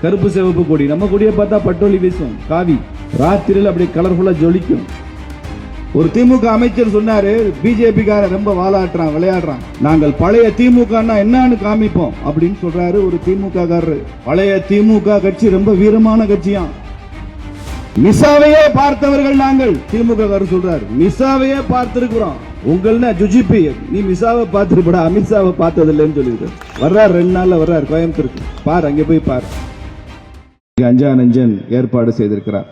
கருப்பு சிவப்பு கொடி. நம்ம கொடியை பார்த்தா பட்டோலி வீசும் காவி. ராத்திரியில் அப்படி கலர்ஃபுல்லா ஜொலிக்கும். ஒரு திமுக அமைச்சர் சொன்னாரு பிஜேபிக்கார ரொம்ப வாலாட்டுறான் விளையாடுறான். நாங்கள் பழைய திமுக என்னன்னு காமிப்போம் அப்படின்னு சொல்றாரு ஒரு திமுக காரரு பழைய திமுக கட்சி ரொம்ப வீரமான கட்சியாம் மிசாவையே பார்த்தவர்கள் நாங்கள் திமுக காரர் சொல்றாரு. மிசாவையே பார்த்திருக்கிறோம். உங்கள்னா ஜுஜிபி. நீ மிசாவை பார்த்துருப்படா அமித்ஷாவை பார்த்ததில்லைன்னு சொல்லியிருக்கு வர்றாரு ரெண்டு நாள்ல வர்றாரு கோயம்புத்தூருக்கு. பாரு அங்கே போய் பாரு. இங்க நஞ்சன் ஏற்பாடு செய்திருக்கிறார்.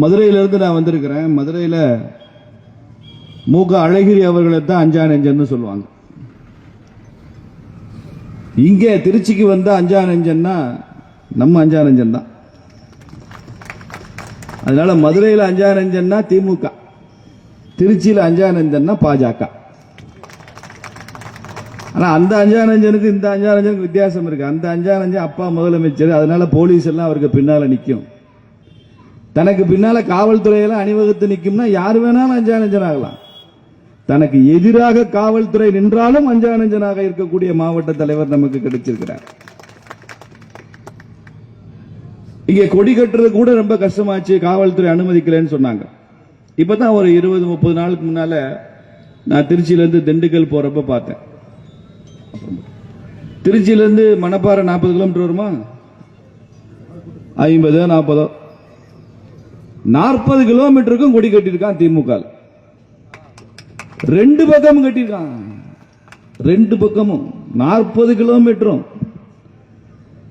மதுரையிலிருந்து நான் வந்திருக்கிறேன். மதுரையில மூக அழகிரி அவர்களை தான் அஞ்சா சொல்லுவாங்க. இங்கே திருச்சிக்கு வந்த அஞ்சா நெஞ்சன்னா நம்ம அஞ்சா நெஞ்சன் தான். அதனால மதுரையில் அஞ்சா நெஞ்சன்னா திமுக. திருச்சியில் அஞ்சா நெஞ்சன்னா பாஜக. ஆனால் அந்த அஞ்சானஞ்சனுக்கு இந்த அஞ்சானஞ்சனுக்கு வித்தியாசம் இருக்கு. அந்த அஞ்சா அஞ்சன் அப்பா முதலமைச்சர். அதனால போலீஸ் எல்லாம் அவருக்கு பின்னால் நிற்கும் தனக்கு பின்னால காவல்துறையெல்லாம் அணிவகுத்து நிற்கும்னா யார் வேணாலும் அஞ்சானஞ்சன் ஆகலாம். தனக்கு எதிராக காவல்துறை நின்றாலும் அஞ்சானஞ்சனாக இருக்கக்கூடிய மாவட்ட தலைவர் நமக்கு கிடைச்சிருக்கிறார். இங்கே கொடி கட்டுறது கூட ரொம்ப கஷ்டமாச்சு. காவல்துறை அனுமதிக்கலன்னு சொன்னாங்க. இப்போ தான் ஒரு இருபது முப்பது நாளுக்கு முன்னால் நான் திருச்சியிலேருந்து திண்டுக்கல் போகிறப்ப பார்த்தேன். திருச்சியிலேருந்து மணப்பாறை நாற்பது கிலோமீட்டர் வருமா? ஐம்பதோ நாற்பதோ? நாற்பது கிலோமீட்டருக்கும் கொடி கட்டியிருக்கான் திமுக. ரெண்டு பக்கமும் கட்டியிருக்கான். ரெண்டு பக்கமும். நாற்பது கிலோமீட்டரும்.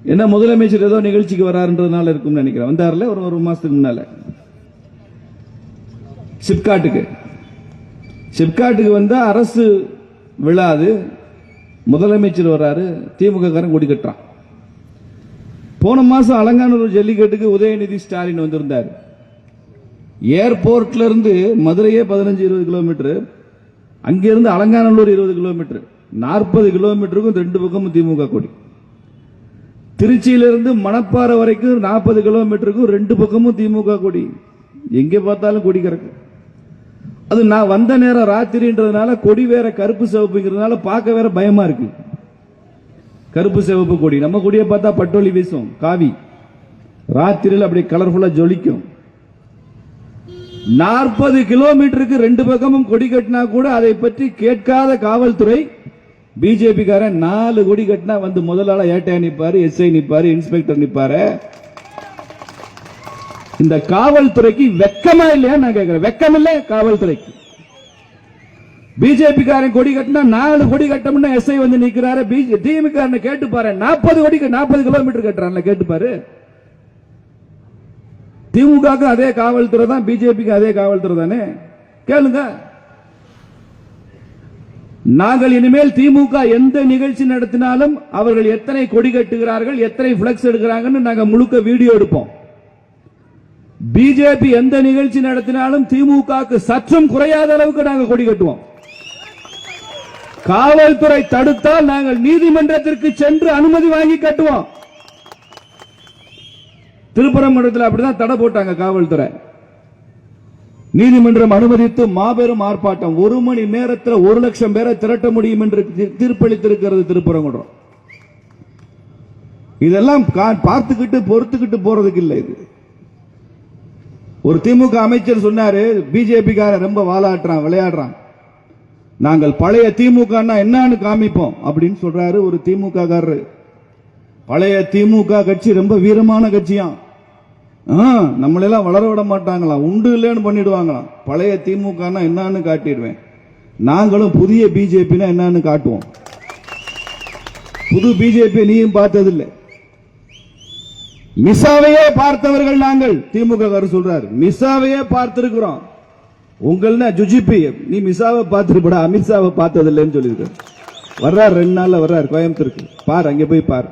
என்ன முதலமைச்சர் ஏதோ நிகழ்ச்சிக்கு வராருன்றதுனால இருக்கும்னு நினைக்கிறேன். வந்தார்ல? ஒரு ஒரு மாசத்துக்கு முன்னால. சிப்காட்டுக்கு. சிப்காட்டுக்கு வந்தா அரசு விழாது. முதலமைச்சர் வர்றாரு திமுக காரன் கொடி கட்டுறான். போன மாசம் அலங்காநல்லூர் ஜல்லிக்கட்டுக்கு உதயநிதி ஸ்டாலின் வந்திருந்தார். ஏர்போர்ட்ல இருந்து மதுரையே பதினஞ்சு இருபது கிலோமீட்டர். அங்கிருந்து அலங்காநல்லூர் இருபது கிலோமீட்டர். நாற்பது கிலோமீட்டருக்கும் ரெண்டு பக்கமும் திமுக கொடி. திருச்சியிலிருந்து மணப்பாறை வரைக்கும் நாற்பது கிலோமீட்டருக்கும் ரெண்டு பக்கமும் திமுக கொடி. எங்கே பார்த்தாலும் கொடி கிடக்கு அது நான் வந்த நேரம் ராத்திரின்றதுனால கொடி வேற கருப்பு சிவப்புங்கிறதுனால பார்க்க வேற பயமா இருக்கு. கருப்பு சிவப்பு கொடி. நம்ம கொடியை பார்த்தா பட்டோலி வீசும் காவி. ராத்திரியில் அப்படி கலர்ஃபுல்லா ஜொலிக்கும். நாற்பது கிலோமீட்டருக்கு ரெண்டு பக்கமும் கொடி கட்டினா கூட அதை பற்றி கேட்காத காவல்துறை பிஜேபி காரன் நாலு கொடி கட்டினா வந்து முதலாள ஏட்டையா நிப்பாரு எஸ்ஐ நிப்பாரு இன்ஸ்பெக்டர் நிப்பாரு இந்த காவல்துறைக்கு வெக்கமா இல்லையா நான் கேட்கிறேன் வெக்கம் இல்லையா காவல்துறைக்கு பிஜேபி காரன் கொடி கட்டினா நாலு கொடி கட்டம்னா எஸ்ஐ வந்து நிக்கிறாரு. திமுக காரனை கேட்டு பாரு. நாற்பது கோடிக்கு நாற்பது கிலோமீட்டர் கட்டுறான்ல கேட்டு பாரு. திமுக அதே காவல்துறை தான் பிஜேபிக்கு அதே காவல்துறை தானே? கேளுங்க. நாங்கள் இனிமேல் திமுக எந்த நிகழ்ச்சி நடத்தினாலும் அவர்கள் எத்தனை கொடி கட்டுகிறார்கள் எத்தனை பிளக்ஸ் எடுக்கிறாங்கன்னு நாங்கள் முழுக்க வீடியோ எடுப்போம். பிஜேபி எந்த நிகழ்ச்சி நடத்தினாலும் திமுக சற்றும் குறையாத அளவுக்கு நாங்க கொடி கட்டுவோம். காவல்துறை தடுத்தால் நாங்கள் நீதிமன்றத்திற்கு சென்று அனுமதி வாங்கி கட்டுவோம். திருப்பரங்குன்றத்தில் அப்படிதான் தடை போட்டாங்க காவல்துறை. நீதிமன்றம் அனுமதித்து மாபெரும் ஆர்ப்பாட்டம். ஒரு மணி நேரத்தில் ஒரு லட்சம் பேரை திரட்ட முடியும் என்று தீர்ப்பளித்திருக்கிறது திருப்பரங்குன்றம். இதெல்லாம் கா- பார்த்துக்கிட்டு பொறுத்துக்கிட்டு போறதுக்கு இல்லை இது. ஒரு திமுக அமைச்சர் சொன்னாரு பிஜேபி ரொம்ப வாலாட்டுறான் விளையாடுறான். நாங்கள் பழைய திமுக என்னன்னு காமிப்போம் அப்படின்னு சொல்றாரு ஒரு திமுக காரரு பழைய திமுக கட்சி ரொம்ப வீரமான கட்சியாம். ஆ, நம்மளெல்லாம் வளர விட மாட்டாங்களாம் உண்டு இல்லைன்னு பண்ணிடுவாங்களாம். பழைய திமுக என்னன்னு காட்டிடுவேன். நாங்களும் புதிய பிஜேபினா என்னன்னு காட்டுவோம். புது பிஜேபி நீயும் பார்த்ததில்லை. மிசாவையே பார்த்தவர்கள் நாங்கள் திமுக சொல்றார் சொல்றாரு. மிசாவையே பார்த்திருக்கிறோம். உங்கள்னா ஜுஜிபி நீ மிசாவை பார்த்துருப்படா அமித்ஷாவை பார்த்ததில்லைன்னு சொல்லியிருக்க வர்றார் ரெண்டு நாள்ல வர்றார் கோயம்புத்தூருக்கு. பார் அங்கே போய் பார்.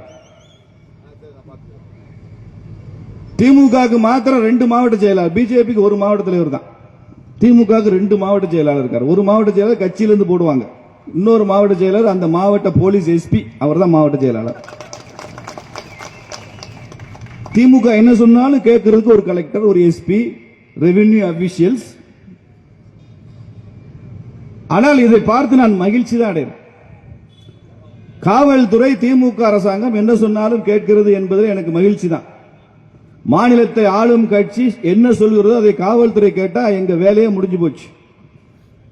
திமுகவுக்கு மாத்திரம் ரெண்டு மாவட்ட செயலாளர் பிஜேபிக்கு ஒரு மாவட்ட தலைவர் தான். திமுகவுக்கு ரெண்டு மாவட்ட செயலாளர் இருக்கார். ஒரு மாவட்ட செயலாளர் கட்சியிலிருந்து போடுவாங்க. இன்னொரு மாவட்ட செயலாளர் அந்த மாவட்ட போலீஸ் எஸ்பி அவர் தான் மாவட்ட செயலாளர். திமுக என்ன சொன்னாலும் கேட்கறதுக்கு ஒரு கலெக்டர் ஒரு எஸ்பி ரெவென்யூ அபிஷியல்ஸ் ஆனால் இதை பார்த்து நான் மகிழ்ச்சி தான் அடைகிறேன். காவல்துறை திமுக அரசாங்கம் என்ன சொன்னாலும் கேட்கிறது என்பதில் எனக்கு மகிழ்ச்சி தான் மாநிலத்தை ஆளும் கட்சி என்ன சொல்கிறதோ அதை காவல்துறை கேட்டா எங்க வேலையே முடிஞ்சு போச்சு.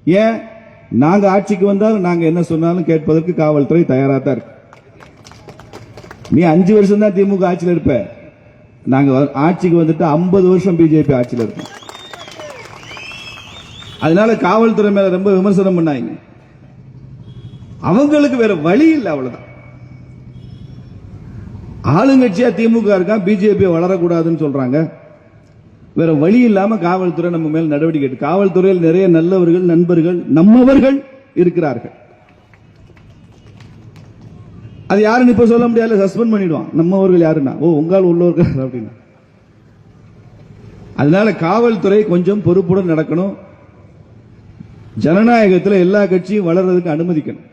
ஏன்? நாங்க ஆட்சிக்கு வந்தாலும் நாங்க என்ன சொன்னாலும் கேட்பதற்கு காவல்துறை தயாராக தான் இருக்கு. நீ அஞ்சு வருஷம் தான் திமுக ஆட்சியில் இருப்பேன் நாங்க வ- ஆட்சிக்கு வந்துட்டு 50 வருஷம் பிஜேபி ஆட்சியில் இருக்கோம். அதனால காவல்துறை மேல ரொம்ப விமர்சனம் பண்ணாங்க அவங்களுக்கு வேற வழி இல்லை அவ்வளவுதான். ஆளுங்கட்சியா திமுக இருக்கா பிஜேபி வளரக்கூடாதுன்னு சொல்றாங்க. வேற வழி இல்லாம காவல்துறை நம்ம மேல் நடவடிக்கை காவல்துறையில் நிறைய நல்லவர்கள் நண்பர்கள் நம்மவர்கள் இருக்கிறார்கள். அது யாருன்னு இப்ப சொல்ல முடியாது சஸ்பெண்ட் பண்ணிடுவான். நம்மவர்கள் யாருன்னா? ஓ உங்கால் உள்ளவர்கள் அப்படின்னு. அதனால காவல்துறை கொஞ்சம் பொறுப்புடன் நடக்கணும். ஜனநாயகத்தில் எல்லா கட்சியும் வளர்றதுக்கு அனுமதிக்கணும்.